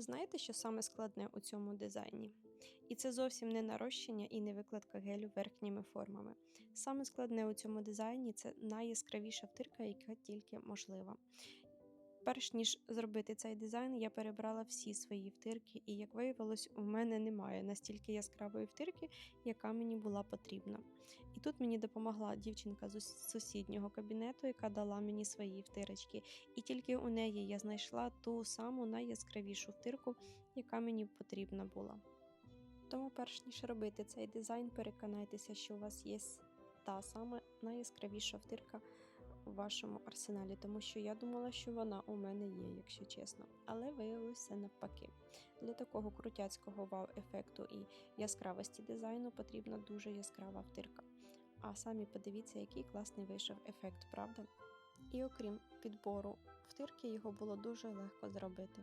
Знаєте, що саме складне у цьому дизайні? І це зовсім не нарощення і не викладка гелю верхніми формами. Саме складне у цьому дизайні це найяскравіша втирка, яка тільки можлива. Перш ніж зробити цей дизайн, я перебрала всі свої втирки, і як виявилось, у мене немає настільки яскравої втирки, яка мені була потрібна. І тут мені допомогла дівчинка з сусіднього кабінету, яка дала мені свої втирочки. І тільки у неї я знайшла ту саму найяскравішу втирку, яка мені потрібна була. Тому, перш ніж робити цей дизайн, переконайтеся, що у вас є та саме найяскравіша втирка у вашому арсеналі, тому що я думала, що вона у мене є, якщо чесно. Але виявилося навпаки. Для такого крутяцького вау-ефекту і яскравості дизайну потрібна дуже яскрава втирка. А самі подивіться, який класний вийшов ефект, правда? І окрім підбору втирки, його було дуже легко зробити.